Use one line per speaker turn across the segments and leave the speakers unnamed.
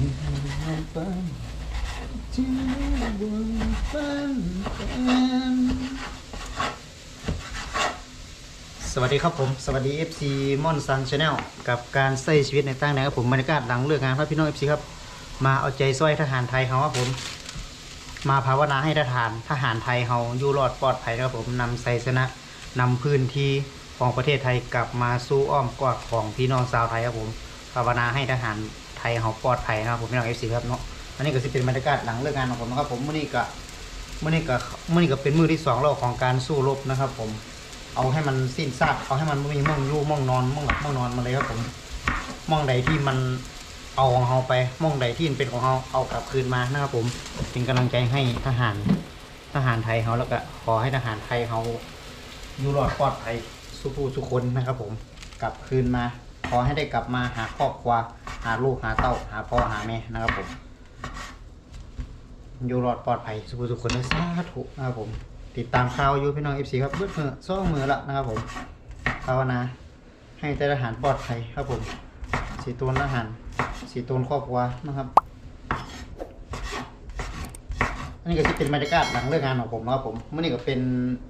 สวัสดีครับผม สวัสดี FC มอนซันชาแนลกับการใช้ชีวิตในตั้งแนวครับผมบรรยากาศหลังเลิกงานครับพี่น้อง FC ครับ มาเอาใจช่วยทหารไทยเขาครับผม มาภาวนาให้ทหารทหารไทยเขาอยู่รอดปลอดภัยครับผมนำไซชนะนำพื้นที่ของประเทศไทยกลับมาสู่อ้อมกอดของพี่น้องชาวไทยครับผมภาวนาให้ทหาร ไทยเขาปลอดภัยนะครับผมพี่น้อง FC ครับเนาะอันนี้ก็จะเป็นบรรยากาศหลังเลิกงานของผมนะครับผมมื่อนี้ก็มื่อนี้ก็มื่อนี้ก็เป็นมือที่สองแล้วของการสู้รบนะครับ ผมเอาให้มันสิ้นซากเอาให้มันไม่มีม่องยู่ม่องนอนม่องหลับม่องนอนมาเลยครับผมม่องใดที่มันเอาของเราไปม่องใดที่เป็นของเราเอากลับคืนมานะครับผมเป็นกำลังใจให้ทหารทหารไทยเขาแล้วก็ขอให้ทหารไทยเขาอยู่รอดปลอดภัยสุภูสุคนนะครับผมกลับคืนมา ขอให้ได้กลับมาหาครอบครัวหาลูกหาเต้าหาพ่อหาแม่นะครับผม อยู่รอดปลอดภัยสุขสุขคนนะสาธุนะครับผม ติดตามข่าวอยู่พี่น้องเอฟซีครับเบิดมือซ่องมือละนะครับผมภาวนาให้แต่ทหารปลอดภัยครับผมสีตูนทหารสีตูนครอบครัวนะครับอันนี้ก็จะเป็นบรรยากาศหลังเลิกงานของผมนะครับผมเมื่อนี้ก็เป็น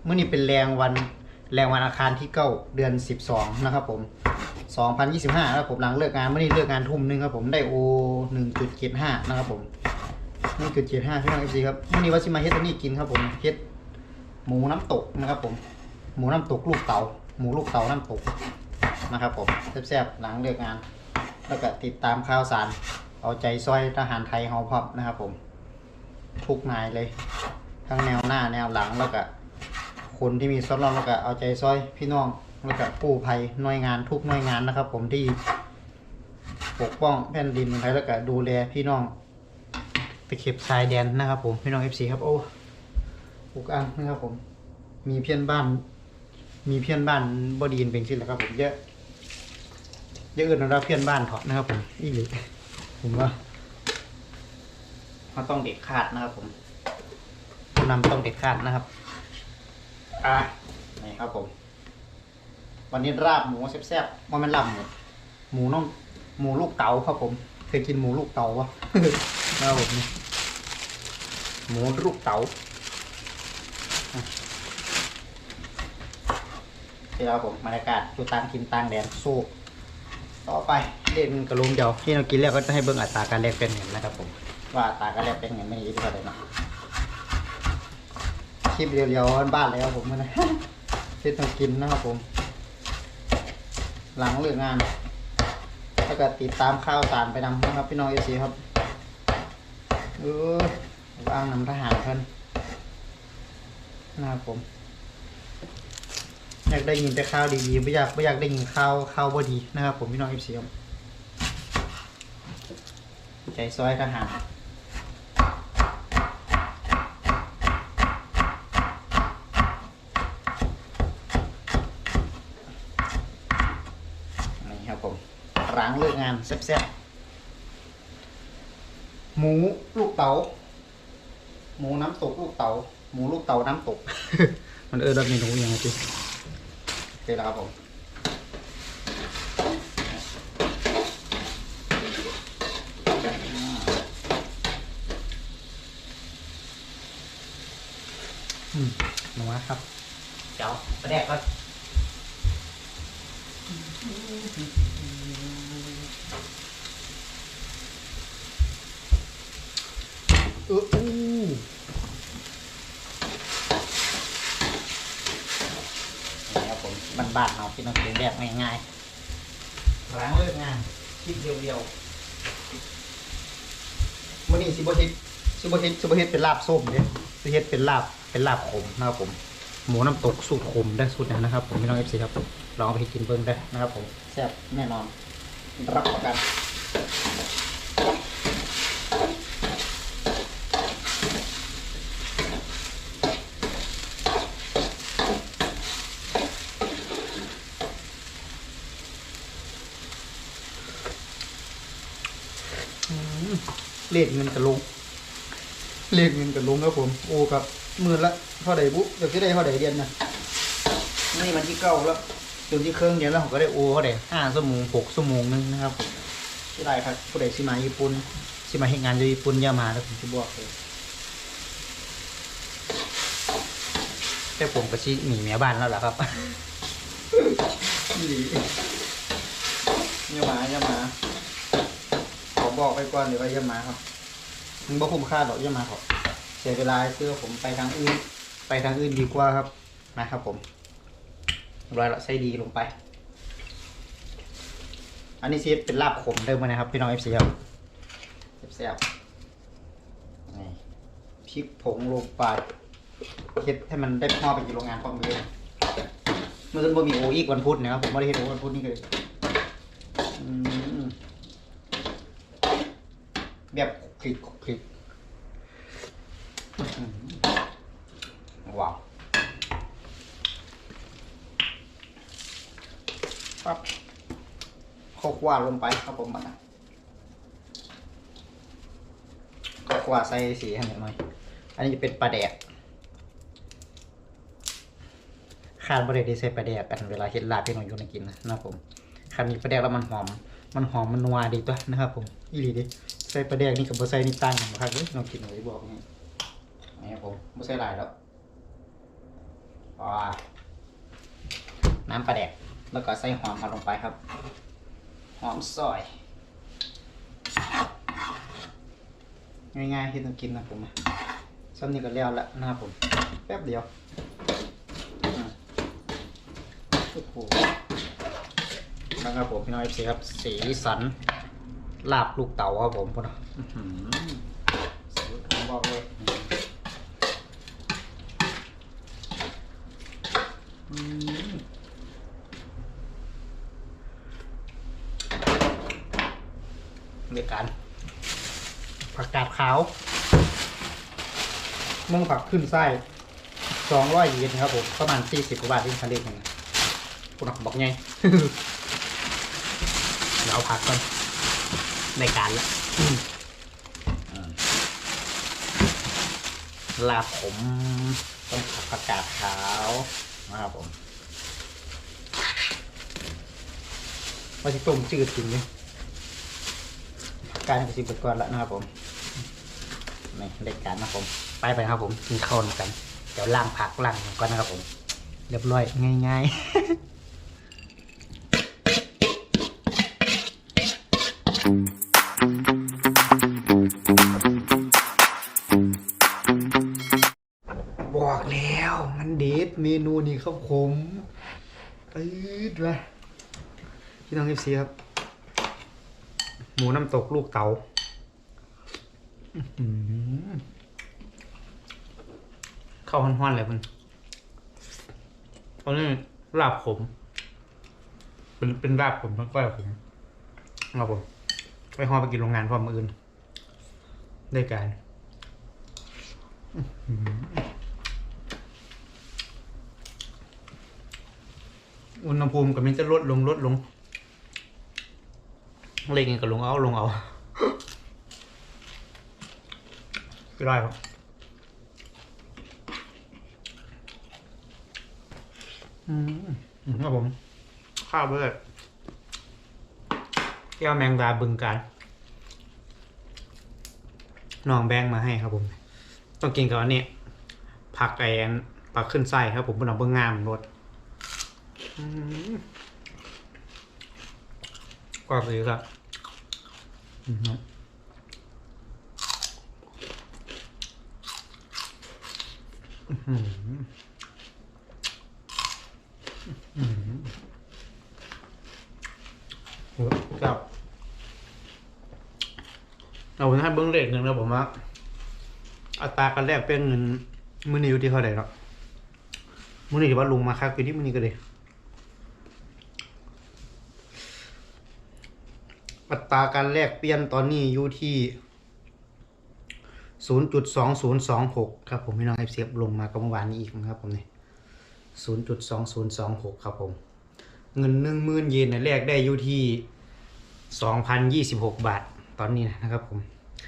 เมื่อนี้เป็นแรงวันแรงวันอาคารที่เก้าเดือนสิบสองนะครับผม สองพันยี่สิบห้านะครับผมหลังเลิกงานเมื่อนี้เลิกงานทุ่มหนึงครับผมได้โอหนึ่งจุดเจ็ดห้านะครับผมนี่คือเจ็ดห้าพี่น้องเอฟซีครับวันนี้ว่าชิมาเฮ็ดอันนี้กินครับผมเฮ็ดหมูน้ำตกนะครับผมหมูน้ำตกลูกเต๋าหมูลูกเต๋าน้ำตกนะครับผมแซ่บๆหลังเลิกงาน แล้วก็ติดตามข่าวสาร เอาใจซอยทหารไทยเฮาพอบนะครับผมทุกนายเลย ทั้งแนวหน้าแนวหลังแล้วก็คนที่มีซอดรอนแล้วก็เอาใจซอยพี่น้อง แล้วก็กู้ภัยหน่วยงานทุกหน่วยงานนะครับ ผมที่ปกป้องแผ่นดินไทยแล้วก็ดูแลพี่น้องไปเข็บชายแดนนะครับ ผมพี่น้องเอฟซีครับโอ้อุกอังนะครับผม มีเพื่อนบ้าน มีเพื่อนบ้านบดีนเป็นชิ้นแหละครับ ผมเยอะเยอะอื่นเราเพื่อนบ้านเถอะนะครับ ผมอีหลีผมว่าเราต้องเด็ดขาดนะครับ ผมผู้นำต้องเด็ดขาดนะครับอะนี่ครับผม วันนี้ราบหมูแซ่บๆว่ามันลาบหมูหมูน้องหมูลูกเต๋าครับผมเคยกินหมูลูกเต๋าปะนะครับผมนี่หมูลูกเต๋าอะนี่ครับผมบรรยากาศอยู่ต่างกินต่างแดนสู้ต่อไปเล่นกระลุมเดียวที่เรากินแล้วก็จะให้เบิ่งอัตราการแลกเป็นเงินนะครับผมว่าอัตราการแลกเป็นเงินไม่ดีเท่าไหร่เนาะคลิปเรียวๆบ้านๆเลยครับผมนะที่ต้องกินนะครับผม หลังเลิกงาน แล้วก็ติดตามข่าวสารไปนำนะครับพี่น้องเอซีครับเออว่างนำทหารเพิ่นนะครับผม อยากได้ยินแต่ข่าวดีๆไม่อยากไม่อยากได้ยินข่าวข่าวบ่ดีนะครับผมพี่น้องเอฟซีครับใจซอยทหารนี่ครับผม ร้างเลิกงานแซ่บๆหมูลูกเต๋าหมูน้ำตกลูกเต๋าหมูลูกเต๋าน้ำตก มันเออแบบเมนูยังไงจิโอเคแล้วครับผมหนูนะครับ เจ้าประแดกก็เอออู้ นี่ครับผมบ้านๆเราพี่น้องเรียนแบบง่ายๆล้างเลิกงานคิดเดียวๆมื่อ นี้สิบเฮ็ดซิบเฮ็ดซิบเฮ็ดเป็นลาบส้มเนี่ยซิเฮ็ดเป็นลาบเป็นลาบขมนะครับผมหมูน้ำตกสูตรขมได้สูตรนั้นนะครับ ผมพี่น้องเอฟซีครับลองเอาไปกินเบิ้งได้นะครับผมแซ่บแน่นอนรับประกัน ขเงินกับลงเลขเงินกับลงครับผมโอ้ครับมื่นละเท่าใดบุ๊เดี๋ยวจะได้เท่าใดเดือนนะนี่มันที่เก้าแล้วจนที่เครื่องเดือนแล้วผมก็ได้โอเท่าใดห้าชั่วโมงหกชั่วโมงนึงนะครับผมที่ได้ครับผู้ใดสิมาญี่ปุ่นสิมาเฮ็ดงานอยู่ญี่ปุ่นย่ามาแล้วผมสิบอกเลยแต่ผมก็สิหนีเมียบ้านแล้วล่ะครับหนีย่ามาย่ามา บอกไปก่อนเดี๋ยวว่าอย่ามาครับมันบ่คุ้มค่าหรอกอย่ามาครับเสียเวลาซื้อผมไปทางอื่น ไปทางอื่นดีกว่าครับนะครับผมร้อยล้วใส่ดีลงไป อันนี้ซีเป็นลาบขมเดิมนะครับ พี่น้องเอฟซีครับแซ่บๆนี่พริกผงลงไปเฮ็ดให้มันได้พ่อไปกินโรงงานพร้อมกันเมื่อคืนบ่มีโออีกวันพุธนะครับผมไม่ได้เฮ็ดโอวันพุธนี่เลยอืม แบบคลิกคลิกว้าวปั๊บข้าวคั่วลงไปครับผมมันะข้าวคั่วใส่สีให้หน่อยอันนี้จะเป็นปลาแดกขาดบริเวณใส่ปลาแดกกันเวลาเห็ดลาบที่น้องอยู่ในกินนะนะครับผมขาดมีปลาแดกแล้วมันหอม มันหอมมันนัวดีตัวนะครับผมอีหลีดิ ใส่ปลาแดกนี่กับบะใส่นี่ต่างกันครับเลยน้องกินเลยบอกนี่นี่ครับผมบะใส่หลายแล้วว้าน้ำปลาแดกแล้วก็ใส่หอมมาลงไปครับ หอมซอย ง่ายๆที่ต้องกินนะผมซ้ำนี่ก็แล้วละนะครับผม แป๊บเดียวโอ้โหนะครับผมพี่น้องเอฟซีครับ สีสัน ลาบลูกเต๋าครับผมพ่อนะอื้อหือสีผมบอกเลยอืมในการผักกาดขาวม่วงผักขึ้นไส้สองร้อยเยนครับผมประมาณสี่สิบกว่าบาทที่ทะเลกันนะคุณนักบอกไงเดี๋ยวเอาผักก่อน ในการละลาผมต้องผักผักกาดขาวนะครับผมว่าจะต้มจืดจริงเนี่ยการให้สิบก่อนล้วนะครับผมนี่เด็กการนะครับผม ไปไปครับผมกินข้าวกันเดี๋ยวล้างผักล้างหยังก่อนนะครับผม เรียบร้อยง่ายๆ เมนูนี้ครับผมปื๊ดเลยพี่น้องเอฟซีครับ หมูน้ำตกลูกเต๋าเข้าห้อนๆเลยมันตอนนี้ลาบขม เป็นเป็นลาบขมแล้วก็ขมครับผมไปห้อไปกินโรงงานพร้อมมืออื่นได้การ อุณหภูมิก็มันจะลดลงลดลงเล่นกันกับลงเอาลงเอาก็ได้ครับอืมอืมครับผมข้าวเบิร์ดแก้วแมงดาบึงการน้องแบงมาให้ครับผม ต้องกินกับอันนี้ผักไอ้อันผักขึ้นไส้ครับผมเป็นเอาเบื้องงามรส ก็คือครับอือฮึอื้อหืออื้อหือโหครับเอาผมให้เบิ้งเลขหนึ่งนะผมว่าอัตราการแลกเป็นเงินมือนี้อยู่ที่เท่าไหร่เนาะมือนี้ถือว่าลงมาค่าคือที่มือนี้ก็เลย อัตราการแลกเปลี่ยนตอนนี้อยู่ที่ 0.2026 ครับผมพี่น้องเอฟซีลงมาก็เมื่อวานนี้อีกนะครับผมเนี่ย0.2026 ครับผม เงิน10,000เยนนะแลกได้อยู่ที่ 2,026 บาทตอนนี้นะครับผม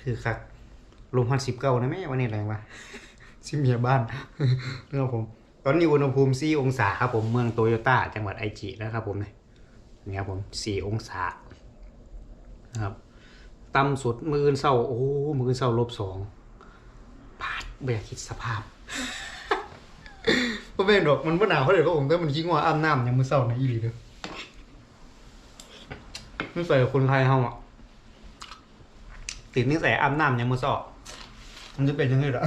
คือคักลงพันสิบเก้านะแม่วันนี้แรงวะซิมเมียบ้านนะครับผม ตอนนี้อุณหภูมิ4องศาครับผมเมืองโตโยต้าจังหวัดไอจินะครับผมเนี่นี่ครับผม4องศา นะครับต่ำสุดมืออื่นเศร้าโอ้มืออื่นเศร้าลบสองพาดเบียคิดสภาพก็เป็นดอกมันบ่หนาวเขาเลยก็ผมแต่มันคิดว่าอาบน้ำยังมือเศร้าในอีหลีเด้อไม่ใส่คนไทยเฮาอะติดนิสัยอาบน้ำยังมือเศร้ามันจะเป็นยังไงล่ะ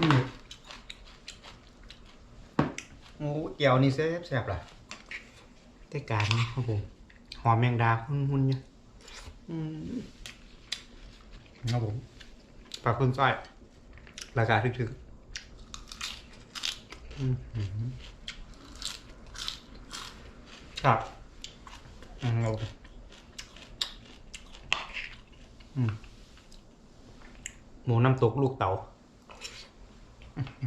อืมโอ้เกี่ยวนี่แซ่บแซ่บล่ะได้การครับผมหอมแมงดาหุ่นๆเนี่ย อืมครับผมฝากคุณจ้อยราคาถึกๆครับอืมเอาอืมหมูน้ำตกลูกเต๋าอื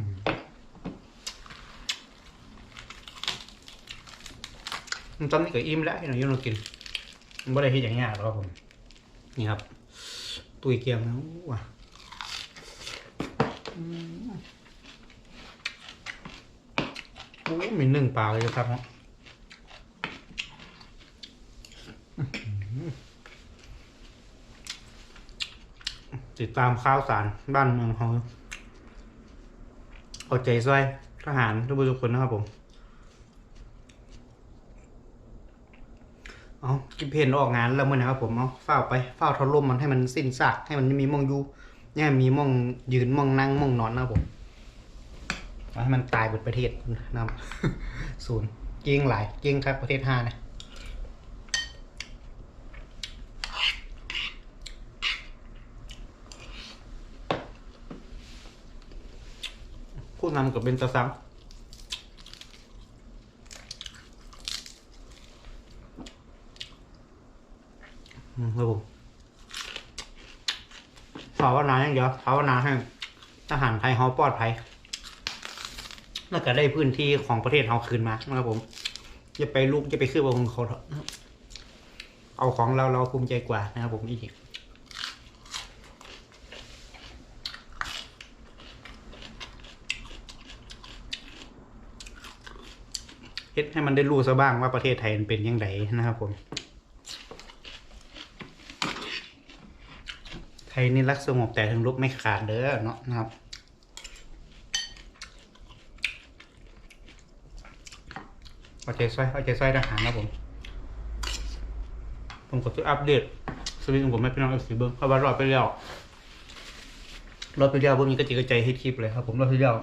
มตอนนี้ก็อิ่มแล้วให้หน่อยอยุ่งกินมันไม่ได้ที่อย่างเงี้ยหรอกครับผม นี่ครับ ตุยเกียงนะว้าอืมโอ้มีหนึ่งปลาเลยครับเนาะติดตามข่าวสารบ้านเมืองเขาเอาใจช่วยทหารทุกทุกคนนะครับผม เอากิบเพนออกงานแล้วมื่อนะครับผมเอาเฝ้าไปเฝ้าทะลมมันให้มันสิ้นซากให้มันมีมองยู่เนี่ยมีมองยืนมองนั่งมองนอนนะครับผมให้มันตายหมดประเทศนะศูนย์เก่งหลายเก่งครับประเทศห้านะผู้นำกับเบนตาซัง ครับผมภาวนาอย่างเดียวภาวนาให้ทหารไทยเขาปลอดภัยแล้วก็ได้พื้นที่ของประเทศเขาคืนมานะครับผมอย่าไปลุกอย่าไปคืบเอาของเขาเอะเอาของเราเราภูมิใจกว่านะครับผมอีกเฮ็ดให้มันได้รู้ซะบ้างว่าประเทศไทยมันเป็นยังไงนะครับผม ไทยนี่รักสงบแต่ถึงลบไม่ขาดเด้อเนาะนะครับ เอาใจใส่เอาใจใส่ทหารนะผม ผมก็จะอัปเดตสวิตของผมไม่พี่น้องเอฟซีเบิ้งเพราะว่ารอบไปแล้ว รอบไปแล้วผมมีกระจิกกระใจให้คลิปเลยครับ ผมรอบที่แล้ว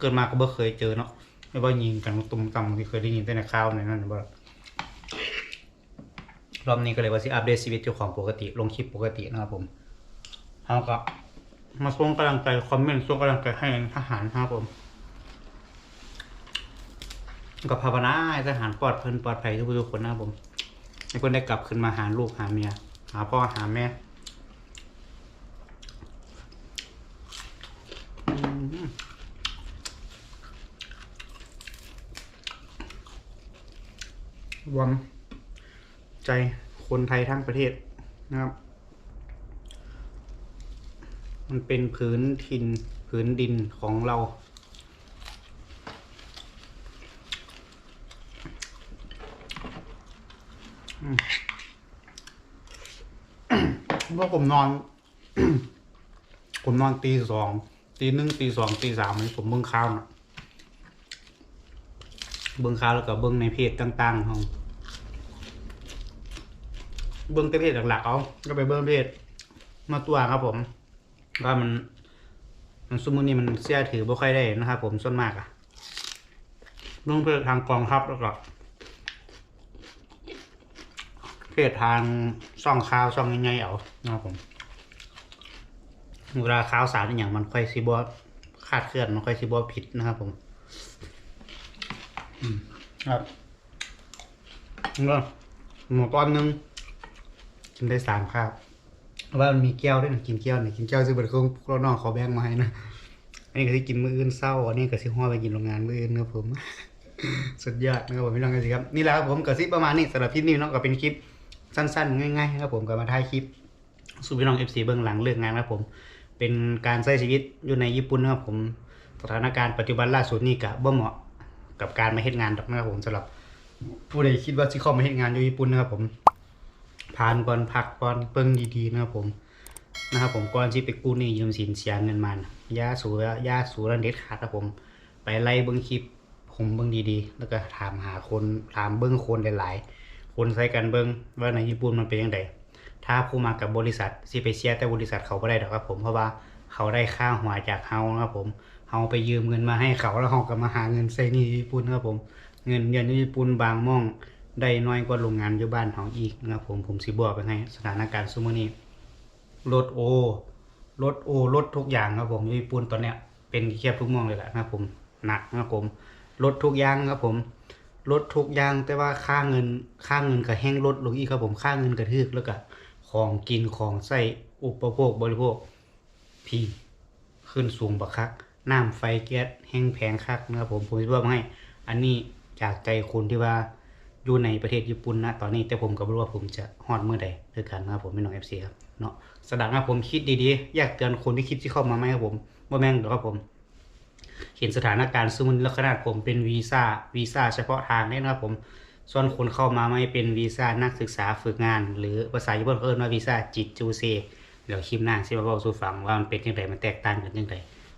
เกิดมาก็บ่เคยเจอเนาะไม่ว่ายิงกันตุ่มต่ำที่เคยได้ยินแต่ในข่าวในนั้นบ่รอบนี้ก็เลยว่าสิอัปเดตชีวิตเจ้าของปกติ ลงคลิปปกตินะครับผม เขาก็มาส่งกำลังใจคอมเมนต์ส่งกำลังใจให้ทหารนะครับผมก็ภาวนาให้ทหารปลอดเพลินปลอดภัยทุกๆคนนะครับผมให้คนได้กลับขึ้นมาหาลูกหาเมีย หาพ่อหาแม่อืมรมใจคนไทยทั้งประเทศนะครับ มันเป็นพื้นทินพื้นดินของเราอืมเมื่อผมนอน ผมนอนตีสอง ตีหนึ่งตีสองตีสามนี่ผมเบิ่งข่าวนะเบิ่งข่าวแล้วก็เบิ่งในเพจต่างๆของเบิ้งแต่เพจหลักๆเอาก็ไปเบิ้งเพจมาตัวครับผม ว่ามันมันซุมมือนี้มันเสียถือบ่ค่อยได้นะครับผมส่วนมากอะเบิ้งเพจทางกองทัพแล้วก็เพจทางช่องข่าวช่องใหญ่ๆเอานะครับผมเวลาข่าวสารอย่างมันค่อยสิบ่คาดเคลื่อนมันค่อยสิบ่ผิดนะครับผมครับแล้วหมูตอนหนึงกินได้สามคาบเพราะ ว่ามันมีแก้วด้วยนะกินแก้วนี่ยกินแก้วซึ่งเป็นของพวกน้องเขาแบ่งมาให้นะอันนี้ก็ที่กินมื้ออื่นเศร้าอันนี้ก็สิห่อไปกินโรงงานมื้ออื่นนะครับผมสุดยอดนะครับผมพี่น้องกันสิครับนี่แหละครับผมกับซิประมาณนี้สำหรับคลิปนี้เนาะก็เป็นคลิปสั้นๆ ง่ายๆครับผมก็มาถ่ายคลิปสู่พี่น้อง FC เบื้องหลังเรื่องงานครับผมเป็นการใช้ชีวิตอยู่ในญี่ปุ่นนะครับผมสถานการณ์ปัจจุบันล่าสุดนี่ก็บ่เหมาะกับการมาเฮ็ดงานดอกนะครับผมสำหรับผู้ใดคิดว่าสิเข้ามาเฮ็ดงานอยู่ญี่ปุ่นนะครับผม ผ่านก่อนพักก่อนเบิ่งดีๆนะครับผมนะครับผมก่อนที่ไปกู้หนี้ยืมสินเสียเงินมันย่าสูย่าสูระเด็ดขาดครับผม ไปไล่เบิ่งคลิปผมเบิ่งดีๆ แล้วก็ถามหาคนถามเบิ่งคนหลายๆ คนใส่กันเบิ่งว่าในญี่ปุ่นมันเป็นยังไงถ้าผู้มากับบริษัทสิไปเชียร์แต่บริษัทเขาบ่ได้ดอกครับผมเพราะว่าเขาได้ค่าหัวจากเฮานะครับผมเฮาไปยืมเงินมาให้เขาแล้วเฮาก็มาหาเงินใส่หนี่ญี่ปุ่นครับผม เงินเดือนญี่ปุ่นบางม่อง ได้น้อยกว่าโรงงานอยู่บ้านเฮาอีกนะครับผมผมสิบอกไปให้สถานการณ์ซุมื้อนี้รถโอรถโอรถทุกอย่างครับผมญี่ปุ่นตอนเนี้ยเป็นเทียบทุกมองเลยแหละนะครับผมหนักนะครับผมลดทุกอย่างครับผมลดทุกอย่างแต่ว่าค่าเงินค่าเงินก็แห้งลดลงอีกครับผมค่าเงินกระทึกแล้วก็ของกินของใส่อุปโภคบริโภคพี่ขึ้นสูงบักคักน้ำไฟแก๊สแห้งแพงคักนะครับผมผมจะบอกให้ อันนี้จากใจคนที่ว่า อยู่ในประเทศญี่ปุ่นนะตอนนี้แต่ผมก็ไม่รู้ว่าผมจะฮอดเมื่อใดด้วยกันนะครับผมไม่น้องเอฟซีครับเนาะสดังครับผมคิดดีๆ อยากเตือนคนที่คิดที่เข้ามาไหมครับผมว่าแม่งเดี๋ยวครับผม เห็นสถานการณ์สมมุนแล้วขนาดผมเป็นวีซ่าวีซ่าเฉพาะทางเนี่ยนะครับผมส่วนคนเข้ามาไม่เป็นวีซ่านักศึกษาฝึกงาน หรือภาษาญี่ปุ่นเขาเรียกว่าวีซ่าจิตจูเซเดี๋ยวคลิปหน้าสิมาบอกสู่ฟังว่ามันเป็นยังไงมันแตกต่างกันยังไง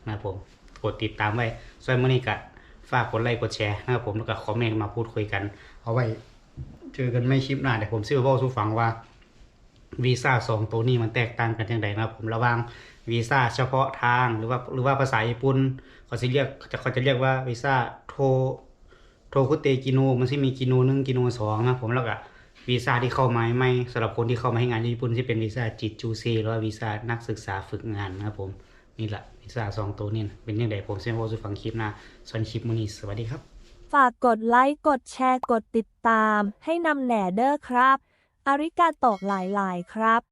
นะครับผมกดติดตามไว้ส่วนมื่อนี้ก็ ฝากกดไลค์กดแชร์นะครับผมแล้วก็คอมเมนต์มาพูดคุยกัน เอาไว้ เจอกันไม่คลิปหน้าเดี๋ยวผมสิมาบอกสู่ฟังว่าวีซ่าสองตัวนี้มันแตกต่างกันอย่างไรนะครับผมระว่างวีซ่าเฉพาะทางหรือว่าหรือว่าภาษาญี่ปุ่นเขาจะเรียกจะเขาจะเรียกว่าวีซ่าโทโทคุเตกิโนมันที่มีกิโนหนึ่งกิโนสองนะผมแล้วก็วีซ่าที่เข้ามาใหม่สำหรับคนที่เข้ามาให้งานญี่ปุ่นที่เป็นวีซ่าจิตจูซีหรือว่าวีซ่านักศึกษาฝึกงานนะครับผม นี่แหละมิซ่าสองตัวนี่นะเป็นยังไงผมเซนโวสุฟังคลิปนะส่วนคลิปมือนี้สวัสดีครับ
ฝากกดไลค์กดแชร์กดติดตาม ให้นำแหน่เด้อครับ อาริกาโตะหลายๆ ครับ